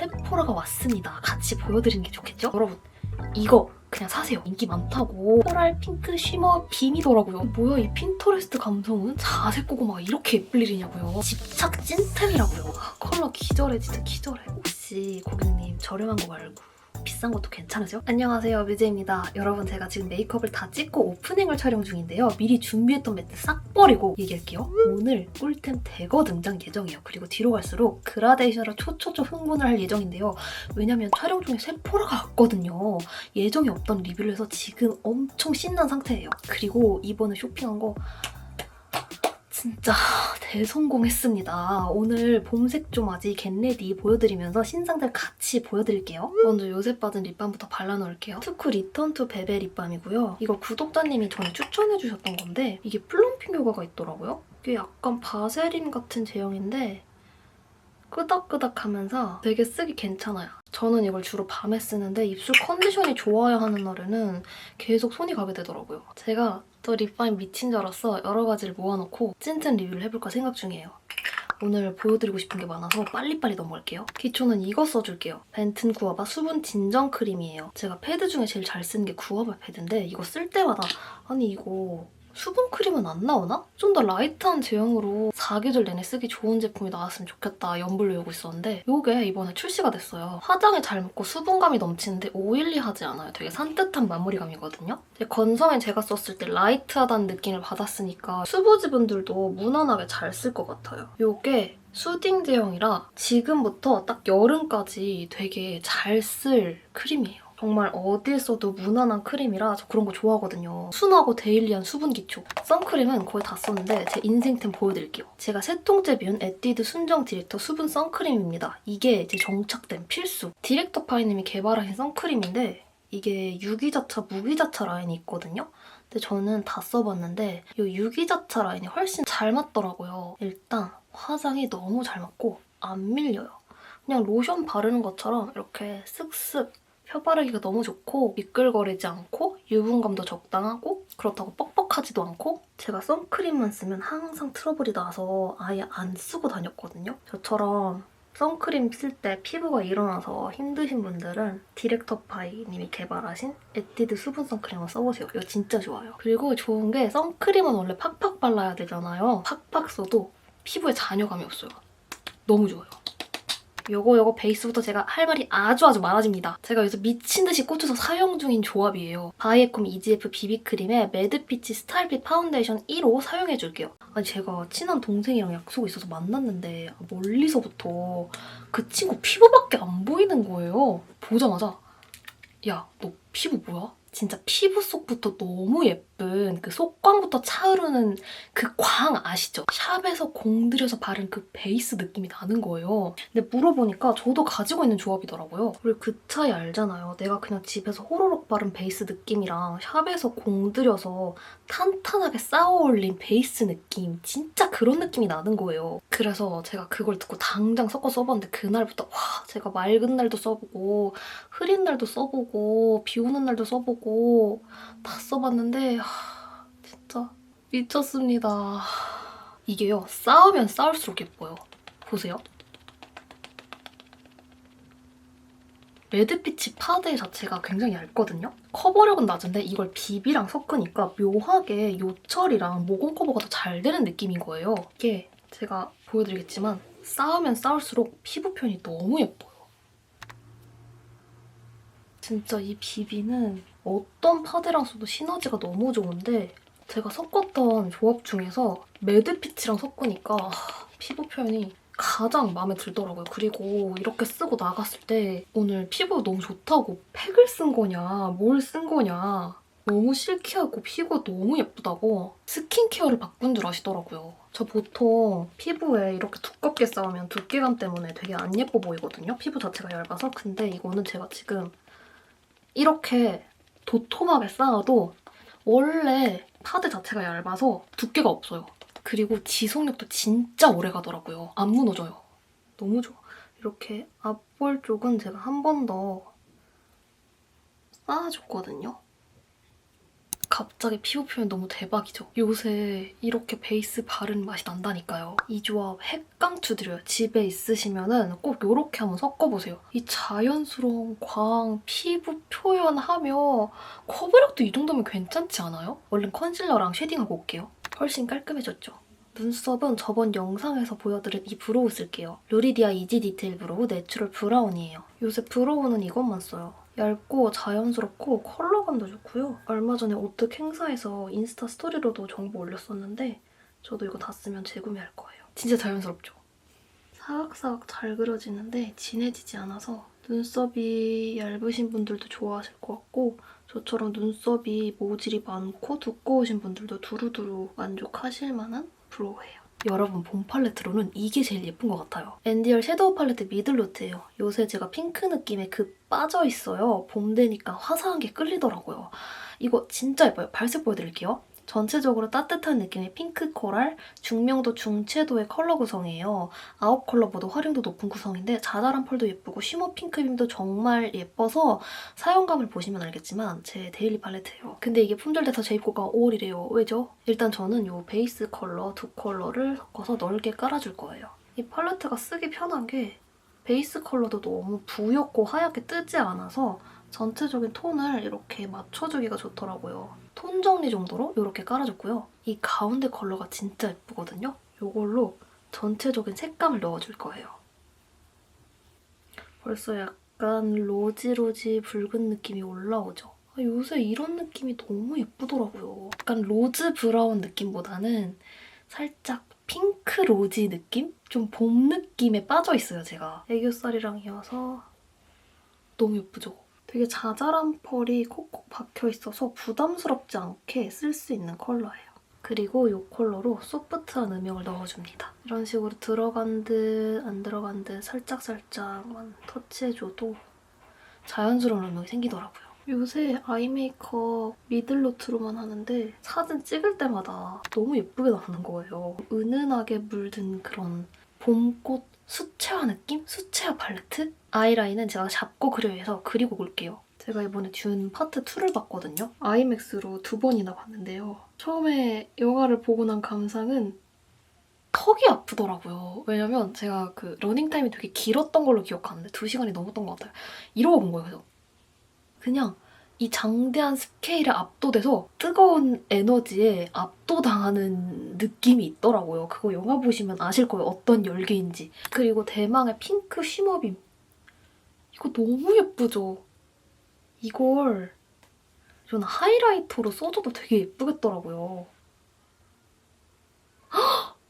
세포라가 왔습니다. 같이 보여드리는 게 좋겠죠? 여러분 이거 그냥 사세요. 인기 많다고. 코랄 핑크 쉬머 빔이더라고요. 뭐야 이 핀터레스트 감성은? 자색 고구마가 이렇게 예쁠 일이냐고요. 집착 찐템이라고요. 아, 컬러 기절해 진짜 기절해. 혹시 고객님 저렴한 거 말고 비싼 것도 괜찮으세요? 안녕하세요 뮤제입니다. 여러분 제가 지금 메이크업을 다 찍고 오프닝을 촬영 중인데요. 미리 준비했던 멘트 싹 버리고 얘기할게요. 오늘 꿀템 대거 등장 예정이에요. 그리고 뒤로 갈수록 그라데이션으로 초초초 흥분을 할 예정인데요. 왜냐면 촬영 중에 세포라가 왔거든요. 예정이 없던 리뷰를 해서 지금 엄청 신난 상태예요. 그리고 이번에 쇼핑한 거 진짜 대성공했습니다. 오늘 봄색 좀 아직 겟레디 보여드리면서 신상들 같이 보여드릴게요. 먼저 요새 빠진 립밤부터 발라놓을게요. 투쿠 리턴 투 베베 립밤이고요. 이거 구독자님이 전에 추천해주셨던 건데 이게 플럼핑 효과가 있더라고요. 이게 약간 바세린 같은 제형인데 끄덕끄덕하면서 되게 쓰기 괜찮아요. 저는 이걸 주로 밤에 쓰는데 입술 컨디션이 좋아야 하는 날에는 계속 손이 가게 되더라고요. 제가 또 립밤 미친 자로서 여러 가지를 모아놓고 찐찐 리뷰를 해볼까 생각 중이에요. 오늘 보여드리고 싶은 게 많아서 빨리빨리 넘어갈게요. 기초는 이거 써줄게요. 벤튼 구아바 수분 진정 크림이에요. 제가 패드 중에 제일 잘 쓰는 게 구아바 패드인데 이거 쓸 때마다 아니 이거 수분 크림은 안 나오나? 좀 더 라이트한 제형으로 사계절 내내 쓰기 좋은 제품이 나왔으면 좋겠다 염불 외우고 있었는데 이게 이번에 출시가 됐어요. 화장에 잘 묻고 수분감이 넘치는데 오일리하지 않아요. 되게 산뜻한 마무리감이거든요. 건성에 제가 썼을 때 라이트하다는 느낌을 받았으니까 수부지분들도 무난하게 잘 쓸 것 같아요. 이게 수딩 제형이라 지금부터 딱 여름까지 되게 잘 쓸 크림이에요. 정말 써도 무난한 크림이라 저 그런 거 좋아하거든요. 순하고 데일리한 수분 기초. 선크림은 거의 다 썼는데 제 인생템 보여드릴게요. 제가 세 통째 비운 에뛰드 순정 디렉터 수분 선크림입니다. 이게 제 정착된 필수. 디렉터 파이님이 개발하신 선크림인데 이게 유기자차, 무기자차 라인이 있거든요. 근데 저는 다 써봤는데 이 유기자차 라인이 훨씬 잘 맞더라고요. 일단 화장이 너무 잘 맞고 안 밀려요. 그냥 로션 바르는 것처럼 이렇게 쓱쓱 펴 바르기가 너무 좋고 미끌거리지 않고 유분감도 적당하고 그렇다고 뻑뻑하지도 않고 제가 선크림만 쓰면 항상 트러블이 나서 아예 안 쓰고 다녔거든요. 저처럼 선크림 쓸 때 피부가 일어나서 힘드신 분들은 디렉터 파이님이 개발하신 에뛰드 수분 선크림을 써보세요. 이거 진짜 좋아요. 그리고 좋은 게 선크림은 원래 팍팍 발라야 되잖아요. 팍팍 써도 피부에 잔여감이 없어요. 너무 좋아요. 요거 요거 베이스부터 제가 할 말이 아주 아주 많아집니다. 제가 요새 미친 듯이 꽂혀서 사용 중인 조합이에요. 바이에콤 EGF 비비크림에 매드피치 스타일핏 파운데이션 1호 사용해줄게요. 아니 제가 친한 동생이랑 약속 있어서 만났는데 멀리서부터 그 친구 피부밖에 안 보이는 거예요. 보자마자 야 너 피부 뭐야? 진짜 피부 속부터 너무 예 쁜 그 속광부터 차오르는 그 광 아시죠? 샵에서 공들여서 바른 그 베이스 느낌이 나는 거예요. 근데 물어보니까 저도 가지고 있는 조합이더라고요. 그리고 그 차이 알잖아요. 내가 그냥 집에서 호로록 바른 베이스 느낌이랑 샵에서 공들여서 탄탄하게 쌓아 올린 베이스 느낌 진짜 그런 느낌이 나는 거예요. 그래서 제가 그걸 듣고 당장 섞어 써봤는데 그날부터 와 제가 맑은 날도 써보고 흐린 날도 써보고 비 오는 날도 써보고 다 써봤는데 하, 진짜 미쳤습니다. 이게요 쌓으면 쌓을수록 예뻐요. 보세요. 레드피치 파데 자체가 굉장히 얇거든요? 커버력은 낮은데 이걸 비비랑 섞으니까 묘하게 요철이랑 모공 커버가 더 잘 되는 느낌인 거예요. 이게 제가 보여드리겠지만 쌓으면 쌓을수록 피부 표현이 너무 예뻐요. 진짜 이 비비는 어떤 파데랑 써도 시너지가 너무 좋은데 제가 섞었던 조합 중에서 매드 피치랑 섞으니까 하, 피부 표현이 가장 마음에 들더라고요. 그리고 이렇게 쓰고 나갔을 때 오늘 피부 너무 좋다고 팩을 쓴 거냐, 뭘 쓴 거냐. 너무 실키하고 피부가 너무 예쁘다고 스킨케어를 바꾼 줄 아시더라고요. 저 보통 피부에 이렇게 두껍게 쌓으면 두께감 때문에 되게 안 예뻐 보이거든요. 피부 자체가 얇아서. 근데 이거는 제가 지금 이렇게 도톰하게 쌓아도 원래 파데 자체가 얇아서 두께가 없어요. 그리고 지속력도 진짜 오래 가더라고요. 안 무너져요. 너무 좋아. 이렇게 앞볼 쪽은 제가 한 번 더 쌓아줬거든요. 갑자기 피부 표현 너무 대박이죠? 요새 이렇게 베이스 바른 맛이 난다니까요. 이 조합 핵강추 드려요. 집에 있으시면 은 꼭 이렇게 한번 섞어보세요. 이 자연스러운 광, 피부 표현하며 커버력도 이 정도면 괜찮지 않아요? 얼른 컨실러랑 쉐딩하고 올게요. 훨씬 깔끔해졌죠? 눈썹은 저번 영상에서 보여드린 이 브로우 쓸게요. 루리디아 이지 디테일 브로우 내추럴 브라운이에요. 요새 브로우는 이것만 써요. 얇고 자연스럽고 컬러감도 좋고요. 얼마 전에 오특 행사에서 인스타 스토리로도 정보 올렸었는데 저도 이거 다 쓰면 재구매할 거예요. 진짜 자연스럽죠? 사각사각 잘 그려지는데 진해지지 않아서 눈썹이 얇으신 분들도 좋아하실 것 같고 저처럼 눈썹이 모질이 많고 두꺼우신 분들도 두루두루 만족하실 만한 브로우예요. 여러분 봄 팔레트로는 이게 제일 예쁜 것 같아요. 앤디얼 섀도우 팔레트 미들로트예요. 요새 제가 핑크 느낌에 급 빠져있어요. 봄 되니까 화사한 게 끌리더라고요. 이거 진짜 예뻐요. 발색 보여드릴게요. 전체적으로 따뜻한 느낌의 핑크 코랄, 중명도 중채도의 컬러 구성이에요. 아홉 컬러 모두 활용도 높은 구성인데 자잘한 펄도 예쁘고 쉬머 핑크빔도 정말 예뻐서 사용감을 보시면 알겠지만 제 데일리 팔레트예요. 근데 이게 품절돼서 재입고가 5월이래요. 왜죠? 일단 저는 이 베이스 컬러 두 컬러를 섞어서 넓게 깔아줄 거예요. 이 팔레트가 쓰기 편한 게 베이스 컬러도 너무 부옇고 하얗게 뜨지 않아서 전체적인 톤을 이렇게 맞춰주기가 좋더라고요. 톤 정리 정도로 이렇게 깔아줬고요. 이 가운데 컬러가 진짜 예쁘거든요. 이걸로 전체적인 색감을 넣어줄 거예요. 벌써 약간 로지로지 붉은 느낌이 올라오죠? 아, 요새 이런 느낌이 너무 예쁘더라고요. 약간 로즈 브라운 느낌보다는 살짝 핑크 로지 느낌? 좀 봄 느낌에 빠져 있어요, 제가. 애교살이랑 이어서 너무 예쁘죠? 되게 자잘한 펄이 콕콕 박혀있어서 부담스럽지 않게 쓸 수 있는 컬러예요. 그리고 이 컬러로 소프트한 음영을 넣어줍니다. 이런 식으로 들어간 듯 안 들어간 듯 살짝살짝만 터치해줘도 자연스러운 음영이 생기더라고요. 요새 아이 메이크업 미들노트로만 하는데 사진 찍을 때마다 너무 예쁘게 나오는 거예요. 은은하게 물든 그런 봄꽃 수채화 느낌? 수채화 팔레트? 아이라인은 제가 잡고 그려야 해서 그리고 올게요. 제가 이번에 준 파트 2를 봤거든요. 아이맥스로 두 번이나 봤는데요. 처음에 영화를 보고 난 감상은 턱이 아프더라고요. 왜냐면 제가 그 러닝타임이 되게 길었던 걸로 기억하는데 2시간이 넘었던 것 같아요. 이러고 본 거예요. 그래서 그냥 이 장대한 스케일에 압도돼서 뜨거운 에너지에 압도당하는 느낌이 있더라고요. 그거 영화 보시면 아실 거예요. 어떤 열기인지. 그리고 대망의 핑크 쉬머빔. 이거 너무 예쁘죠? 이걸 저는 하이라이터로 써줘도 되게 예쁘겠더라고요. 헉!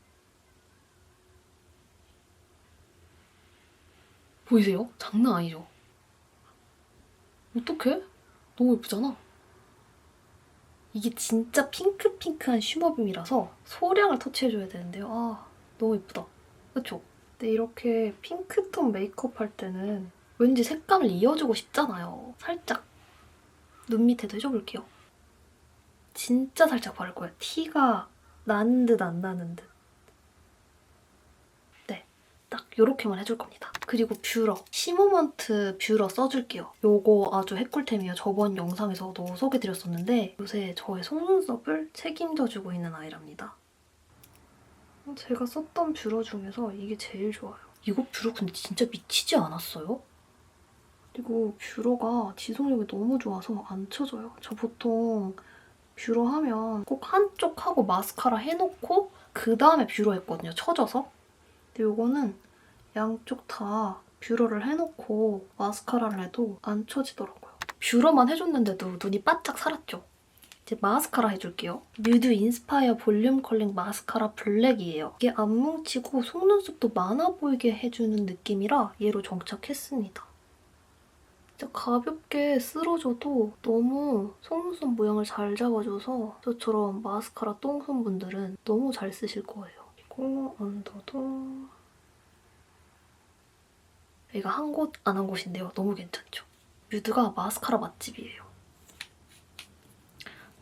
보이세요? 장난 아니죠? 어떡해? 너무 예쁘잖아. 이게 진짜 핑크핑크한 쉬머빔이라서 소량을 터치해줘야 되는데요. 아, 너무 예쁘다. 그쵸? 근데 이렇게 핑크톤 메이크업 할 때는 왠지 색감을 이어주고 싶잖아요. 살짝 눈 밑에도 해줘볼게요. 진짜 살짝 바를 거예요. 티가 나는 듯 안 나는 듯. 네, 딱 이렇게만 해줄 겁니다. 그리고 뷰러, 시모먼트 뷰러 써줄게요. 요거 아주 핵꿀템이에요. 저번 영상에서도 소개드렸었는데 요새 저의 속눈썹을 책임져주고 있는 아이랍니다. 제가 썼던 뷰러 중에서 이게 제일 좋아요. 이거 뷰러 근데 진짜 미치지 않았어요? 그리고 뷰러가 지속력이 너무 좋아서 안 쳐져요. 저 보통 뷰러 하면 꼭 한쪽 하고 마스카라 해놓고 그 다음에 뷰러 했거든요. 쳐져서. 근데 이거는 양쪽 다 뷰러를 해놓고 마스카라를 해도 안 쳐지더라고요. 뷰러만 해줬는데도 눈이 바짝 살았죠. 이제 마스카라 해줄게요. 뉴드 인스파이어 볼륨 컬링 마스카라 블랙이에요. 이게 안 뭉치고 속눈썹도 많아 보이게 해주는 느낌이라 얘로 정착했습니다. 진짜 가볍게 쓸어줘도 너무 속눈썹 모양을 잘 잡아줘서 저처럼 마스카라 똥손 분들은 너무 잘 쓰실 거예요. 그리고 언더도 여기가 한 곳 안 한 곳인데요. 너무 괜찮죠? 뮤드가 마스카라 맛집이에요.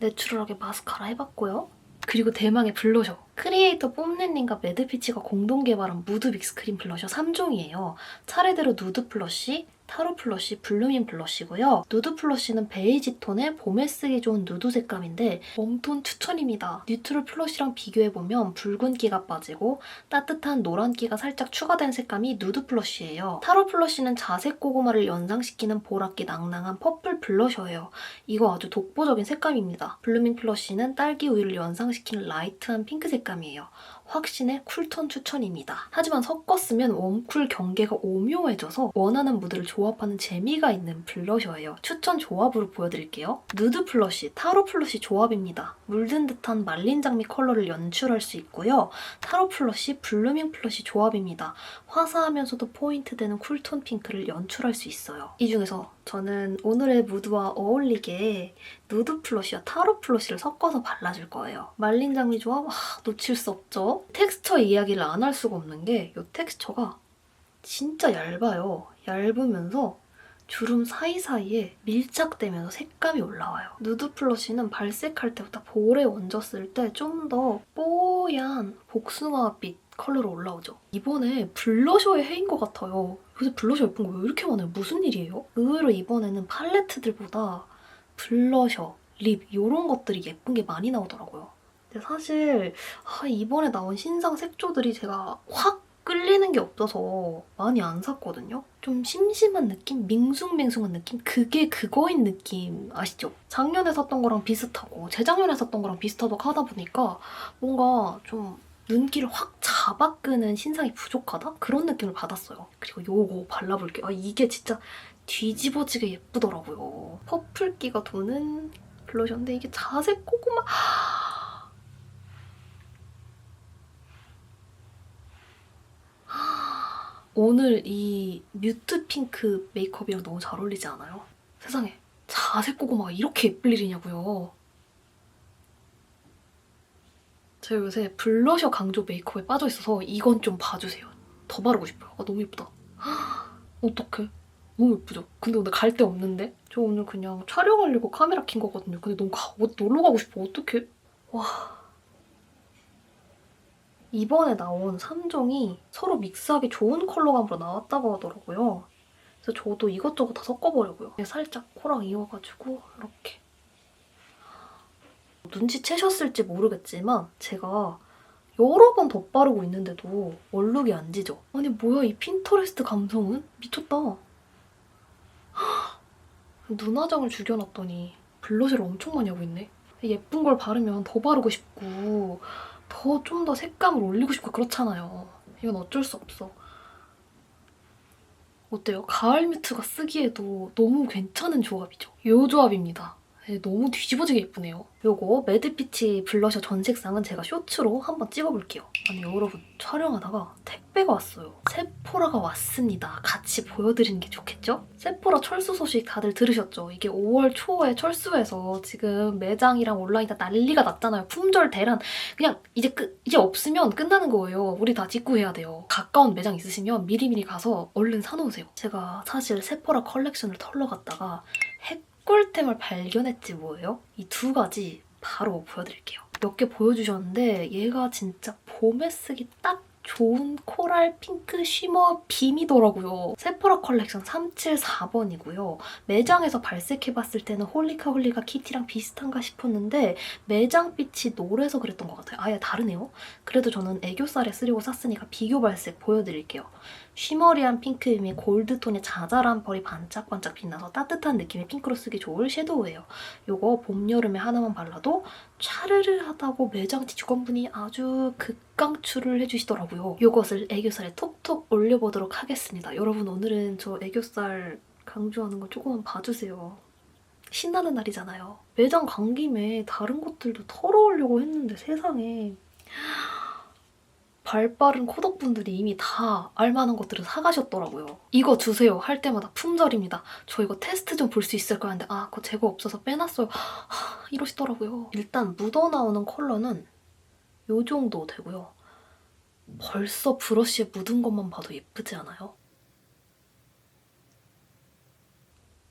내추럴하게 마스카라 해봤고요. 그리고 대망의 블러셔. 크리에이터 뽐내님과 매드피치가 공동 개발한 무드 믹스 크림 블러셔 3종이에요. 차례대로 누드 플러쉬, 타로 플러쉬 블루밍 블러쉬고요. 누드 플러쉬는 베이지 톤의 봄에 쓰기 좋은 누드 색감인데 웜톤 추천입니다. 뉴트럴 플러쉬랑 비교해보면 붉은기가 빠지고 따뜻한 노란기가 살짝 추가된 색감이 누드 플러쉬예요. 타로 플러쉬는 자색 고구마를 연상시키는 보랏기 낭낭한 퍼플 블러셔예요. 이거 아주 독보적인 색감입니다. 블루밍 플러쉬는 딸기 우유를 연상시키는 라이트한 핑크 색감이에요. 확신의 쿨톤 추천입니다. 하지만 섞었으면 웜쿨 경계가 오묘해져서 원하는 무드를 조합하는 재미가 있는 블러셔예요. 추천 조합으로 보여드릴게요. 누드 플러쉬, 타로 플러쉬 조합입니다. 물든 듯한 말린 장미 컬러를 연출할 수 있고요. 타로 플러쉬, 블루밍 플러쉬 조합입니다. 화사하면서도 포인트되는 쿨톤 핑크를 연출할 수 있어요. 이 중에서 저는 오늘의 무드와 어울리게 누드 플러쉬와 타로 플러쉬를 섞어서 발라줄 거예요. 말린 장미 조합 아, 놓칠 수 없죠. 텍스처 이야기를 안 할 수가 없는 게 이 텍스처가 진짜 얇아요. 얇으면서 주름 사이사이에 밀착되면서 색감이 올라와요. 누드 플러쉬는 발색할 때보다 볼에 얹었을 때 좀 더 뽀얀 복숭아빛 컬러로 올라오죠. 이번에 블러셔의 해인 것 같아요. 요새 블러셔 예쁜 거 왜 이렇게 많아요? 무슨 일이에요? 의외로 이번에는 팔레트들보다 블러셔, 립 이런 것들이 예쁜 게 많이 나오더라고요. 근데 사실 아, 이번에 나온 신상 색조들이 제가 확 끌리는 게 없어서 많이 안 샀거든요. 좀 심심한 느낌? 밍숭맹숭한 느낌? 그게 그거인 느낌 아시죠? 작년에 샀던 거랑 비슷하고 재작년에 샀던 거랑 비슷하다고 하다 보니까 뭔가 좀 눈길을 확 잡아끄는 신상이 부족하다? 그런 느낌을 받았어요. 그리고 요거 발라볼게요. 아, 이게 진짜 뒤집어지게 예쁘더라고요. 퍼플기가 도는 블러셔인데 이게 자색 고구마... 오늘 이 뮤트 핑크 메이크업이랑 너무 잘 어울리지 않아요? 세상에 자색 고구마가 이렇게 예쁠 일이냐고요. 제가 요새 블러셔 강조 메이크업에 빠져 있어서 이건 좀 봐주세요. 더 바르고 싶어요. 아 너무 예쁘다. 어떡해. 너무 예쁘죠? 근데 오늘 갈 데 없는데? 저 오늘 그냥 촬영하려고 카메라 킨 거거든요. 근데 너무 가, 어, 놀러 가고 싶어. 어떡해. 와. 이번에 나온 3종이 서로 믹스하기 좋은 컬러감으로 나왔다고 하더라고요. 그래서 저도 이것저것 다 섞어보려고요. 살짝 코랑 이어가지고 이렇게. 눈치채셨을지 모르겠지만 제가 여러 번 덧바르고 있는데도 얼룩이 안 지죠? 아니 뭐야 이 핀터레스트 감성은? 미쳤다. 눈화장을 죽여놨더니 블러셔를 엄청 많이 하고 있네. 예쁜 걸 바르면 더 바르고 싶고 더 좀더 색감을 올리고 싶고 그렇잖아요. 이건 어쩔 수 없어. 어때요? 가을 뮤트가 쓰기에도 너무 괜찮은 조합이죠. 요 조합입니다. 네, 너무 뒤집어지게 예쁘네요. 요거 매드피치 블러셔 전 색상은 제가 쇼츠로 한번 찍어볼게요. 아니 여러분 촬영하다가 택배가 왔어요. 세포라가 왔습니다. 같이 보여드리는 게 좋겠죠? 세포라 철수 소식 다들 들으셨죠? 이게 5월 초에 철수해서 지금 매장이랑 온라인 다 난리가 났잖아요. 품절 대란. 그냥 이제 끝 이제 없으면 끝나는 거예요. 우리 다 직구해야 돼요. 가까운 매장 있으시면 미리미리 가서 얼른 사놓으세요. 제가 사실 세포라 컬렉션을 털러 갔다가 꿀템을 발견했지 뭐예요? 이 두 가지 바로 보여드릴게요. 몇 개 보여주셨는데 얘가 진짜 봄에 쓰기 딱 좋은 코랄 핑크 쉬머 빔이더라고요. 세포라 컬렉션 374번이고요. 매장에서 발색해봤을 때는 홀리카 홀리가 키티랑 비슷한가 싶었는데 매장빛이 노래서 그랬던 것 같아요. 아예 다르네요. 그래도 저는 애교살에 쓰려고 샀으니까 비교 발색 보여드릴게요. 쉬머리한 핑크임에 골드톤의 자잘한 펄이 반짝반짝 빛나서 따뜻한 느낌의 핑크로 쓰기 좋을 섀도우예요. 요거 봄, 여름에 하나만 발라도 차르르하다고 매장 직원분이 아주 극강추를 해주시더라고요. 요것을 애교살에 톡톡 올려보도록 하겠습니다. 여러분 오늘은 저 애교살 강조하는 거 조금만 봐주세요. 신나는 날이잖아요. 매장 간 김에 다른 것들도 털어오려고 했는데 세상에 발빠른 코덕분들이 이미 다 알만한 것들을 사가셨더라고요. 이거 주세요 할 때마다 품절입니다. 저 이거 테스트 좀 볼 수 있을까 하는데 아 그거 재고 없어서 빼놨어요. 하, 이러시더라고요. 일단 묻어나오는 컬러는 요 정도 되고요. 벌써 브러쉬에 묻은 것만 봐도 예쁘지 않아요?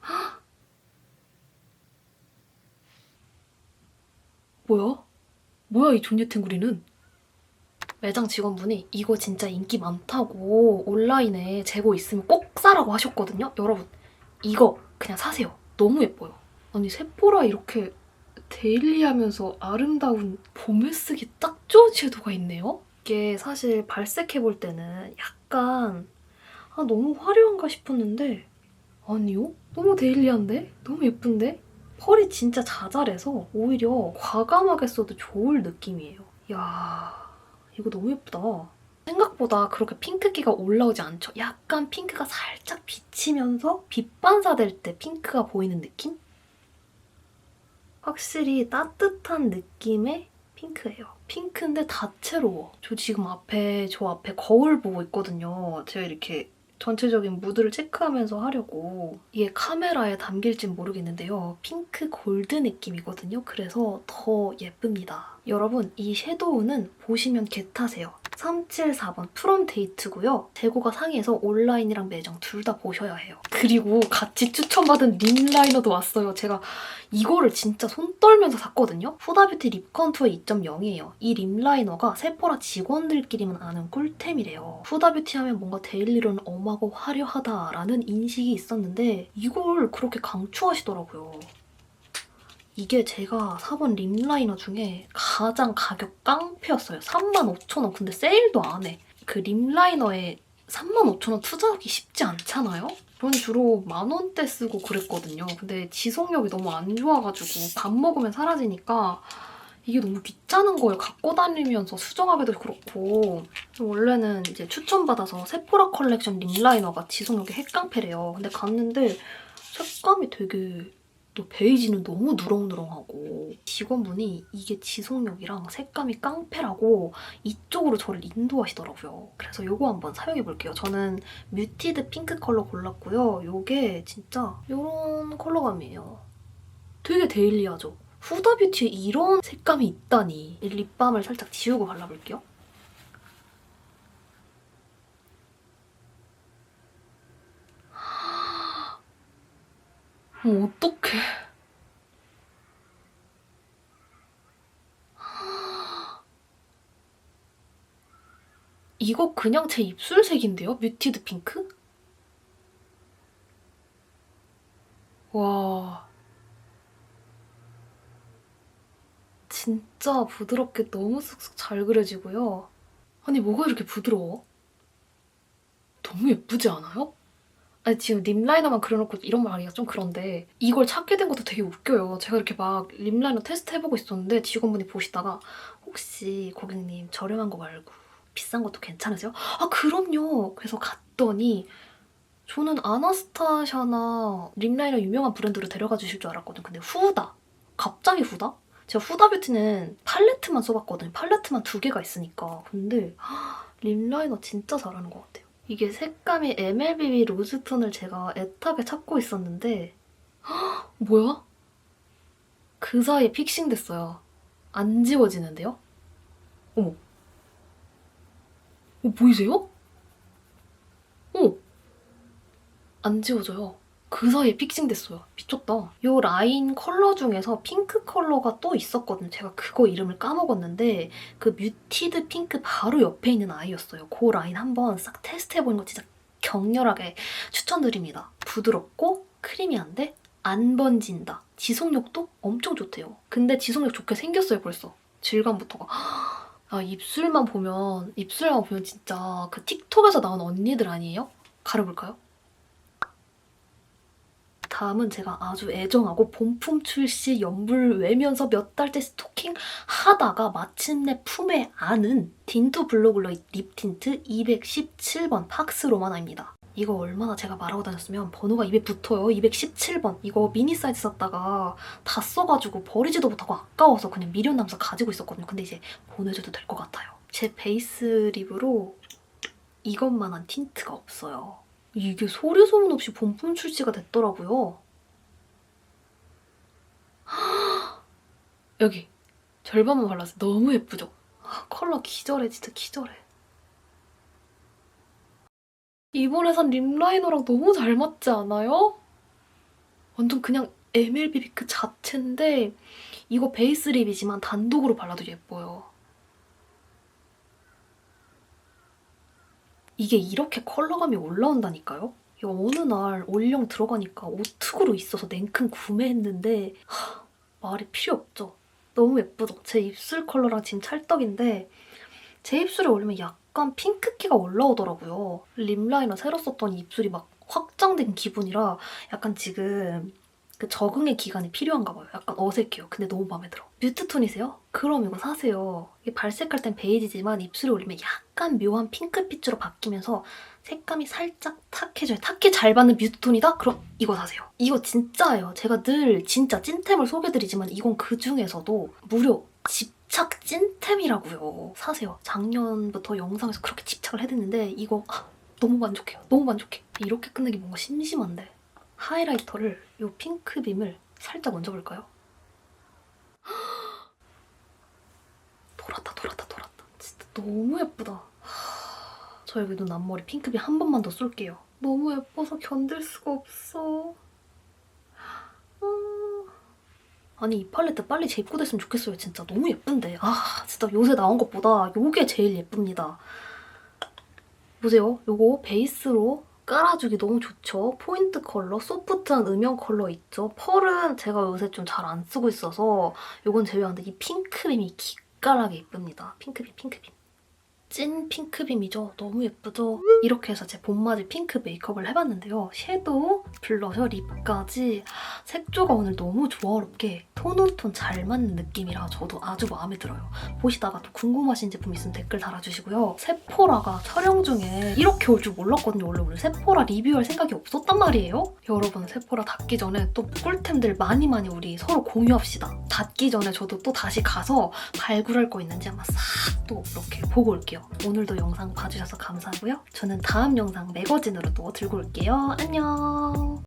헉! 뭐야? 뭐야 이 존예탱구리는? 매장 직원분이 이거 진짜 인기 많다고 온라인에 재고 있으면 꼭 사라고 하셨거든요. 여러분 이거 그냥 사세요. 너무 예뻐요. 아니 세포라 이렇게 데일리하면서 아름다운 봄에 쓰기 딱 좋은 섀도우가 있네요. 이게 사실 발색해 볼 때는 약간 아 너무 화려한가 싶었는데 아니요? 너무 데일리한데? 너무 예쁜데? 펄이 진짜 자잘해서 오히려 과감하게 써도 좋을 느낌이에요. 이야 이거 너무 예쁘다. 생각보다 그렇게 핑크기가 올라오지 않죠. 약간 핑크가 살짝 비치면서 빛 반사될 때 핑크가 보이는 느낌? 확실히 따뜻한 느낌의 핑크예요. 핑크인데 다채로워. 저 지금 앞에 저 앞에 거울 보고 있거든요. 제가 이렇게 전체적인 무드를 체크하면서 하려고 이게 카메라에 담길진 모르겠는데요. 핑크 골드 느낌이거든요. 그래서 더 예쁩니다. 여러분 이 섀도우는 보시면 개타세요. 374번 프롬 데이트고요. 재고가 상해서 온라인이랑 매장 둘 다 보셔야 해요. 그리고 같이 추천받은 립 라이너도 왔어요. 제가 이거를 진짜 손 떨면서 샀거든요. 후다뷰티 립 컨투어 2.0이에요. 이 립 라이너가 세포라 직원들끼리만 아는 꿀템이래요. 후다뷰티 하면 뭔가 데일리로는 엄하고 화려하다라는 인식이 있었는데 이걸 그렇게 강추하시더라고요. 이게 제가 사본 립 라이너 중에 가장 가격 깡패였어요. 35,000원. 근데 세일도 안 해. 그 립 라이너에 35,000원 투자하기 쉽지 않잖아요? 전 주로 만 원대 쓰고 그랬거든요. 근데 지속력이 너무 안 좋아가지고 밥 먹으면 사라지니까 이게 너무 귀찮은 거예요. 갖고 다니면서 수정하기도 그렇고. 원래는 이제 추천받아서 세포라 컬렉션 립 라이너가 지속력이 핵깡패래요. 근데 갔는데 색감이 되게 또 베이지는 너무 누렁누렁하고 직원분이 이게 지속력이랑 색감이 깡패라고 이쪽으로 저를 인도하시더라고요. 그래서 요거 한번 사용해볼게요. 저는 뮤티드 핑크 컬러 골랐고요. 요게 진짜 요런 컬러감이에요. 되게 데일리하죠? 후다뷰티에 이런 색감이 있다니. 이 립밤을 살짝 지우고 발라볼게요. 어, 어떡해. 이거 그냥 제 입술색인데요? 뮤티드 핑크? 와. 진짜 부드럽게 너무 쓱쓱 잘 그려지고요. 아니, 뭐가 이렇게 부드러워? 너무 예쁘지 않아요? 아니 지금 립 라이너만 그려놓고 이런 말 하기가 좀 그런데 이걸 찾게 된 것도 되게 웃겨요. 제가 이렇게 막 립 라이너 테스트 해보고 있었는데 직원분이 보시다가 혹시 고객님 저렴한 거 말고 비싼 것도 괜찮으세요? 아 그럼요. 그래서 갔더니 저는 아나스타샤나 립 라이너 유명한 브랜드로 데려가 주실 줄 알았거든. 근데 후다. 갑자기 후다? 제가 후다 뷰티는 팔레트만 써봤거든요. 팔레트만 두 개가 있으니까. 근데 립 라이너 진짜 잘하는 것 같아요. 이게 색감이 MLBB 로즈톤을 제가 애타게 찾고 있었는데 헉, 뭐야? 그 사이에 픽싱됐어요. 안 지워지는데요? 어머. 어, 보이세요? 어. 안 지워져요. 그 사이에 픽싱됐어요. 미쳤다. 이 라인 컬러 중에서 핑크 컬러가 또 있었거든요. 제가 그거 이름을 까먹었는데 그 뮤티드 핑크 바로 옆에 있는 아이였어요. 그 라인 한번 싹 테스트해보는 거 진짜 격렬하게 추천드립니다. 부드럽고 크리미한데 안 번진다. 지속력도 엄청 좋대요. 근데 지속력 좋게 생겼어요 벌써. 질감부터가. 아 입술만 보면 입술만 보면 진짜 그 틱톡에서 나온 언니들 아니에요? 가려볼까요? 다음은 제가 아주 애정하고 본품 출시 연불 외면서 몇 달째 스토킹 하다가 마침내 품에 안은 딘토 블로글러 립 틴트 217번 팍스 로마나입니다. 이거 얼마나 제가 말하고 다녔으면 번호가 입에 붙어요. 217번. 이거 미니 사이즈 샀다가 다 써가지고 버리지도 못하고 아까워서 그냥 미련 남아서 가지고 있었거든요. 근데 이제 보내줘도 될 것 같아요. 제 베이스 립으로 이것만한 틴트가 없어요. 이게 소리 소문 없이 본품 출시가 됐더라고요. 여기 절반만 발랐어요. 너무 예쁘죠? 아, 컬러 기절해 진짜 기절해. 이번에 산 립라이너랑 너무 잘 맞지 않아요? 완전 그냥 MLB 그 자체인데 이거 베이스 립이지만 단독으로 발라도 예뻐요. 이게 이렇게 컬러감이 올라온다니까요? 어느 날 올영 들어가니까 오특으로 있어서 냉큼 구매했는데 하, 말이 필요 없죠. 너무 예쁘죠? 제 입술 컬러랑 지금 찰떡인데 제 입술에 올리면 약간 핑크기가 올라오더라고요. 립 라이너 새로 썼더니 입술이 막 확장된 기분이라 약간 지금 그 적응의 기간이 필요한가 봐요. 약간 어색해요. 근데 너무 마음에 들어. 뮤트 톤이세요? 그럼 이거 사세요. 이게 발색할 땐 베이지지만 입술에 올리면 약간 묘한 핑크빛으로 바뀌면서 색감이 살짝 탁해져요. 탁해 잘 받는 뮤트 톤이다? 그럼 이거 사세요. 이거 진짜예요. 제가 늘 진짜 찐템을 소개드리지만 이건 그 중에서도 무려 집착 찐템이라고요. 사세요. 작년부터 영상에서 그렇게 집착을 해댔는데 이거 아, 너무 만족해요. 너무 만족해. 이렇게 끝내기 뭔가 심심한데 하이라이터를 이 핑크 빔을 살짝 얹어볼까요? 돌았다 돌았다 돌았다. 진짜 너무 예쁘다. 하, 저 여기 눈 앞머리 핑크 빔 한 번만 더 쏠게요. 너무 예뻐서 견딜 수가 없어. 음. 아니 이 팔레트 빨리 재입고됐으면 좋겠어요 진짜 너무 예쁜데 아 진짜 요새 나온 것보다 요게 제일 예쁩니다 보세요 요거 베이스로 깔아주기 너무 좋죠. 포인트 컬러 소프트한 음영 컬러 있죠. 펄은 제가 요새 좀 잘 안 쓰고 있어서 요건 제외하는데 이 핑크빔이 기깔나게 예쁩니다. 핑크빔 핑크빔 찐 핑크빔이죠 너무 예쁘죠 이렇게 해서 제 봄맞이 핑크 메이크업을 해봤는데요 섀도우, 블러셔, 립까지 색조가 오늘 너무 조화롭게 톤온톤 잘 맞는 느낌이라 저도 아주 마음에 들어요. 보시다가 또 궁금하신 제품 있으면 댓글 달아주시고요. 세포라가 촬영 중에 이렇게 올 줄 몰랐거든요. 원래 오늘 세포라 리뷰할 생각이 없었단 말이에요. 여러분 세포라 닫기 전에 또 꿀템들 많이 많이 우리 서로 공유합시다. 닫기 전에 저도 또 다시 가서 발굴할 거 있는지 아마 싹또 이렇게 보고 올 게요. 오늘도 영상 봐주셔서 감사하고요. 저는 다음 영상 매거진으로 또 들고 올게요. 안녕.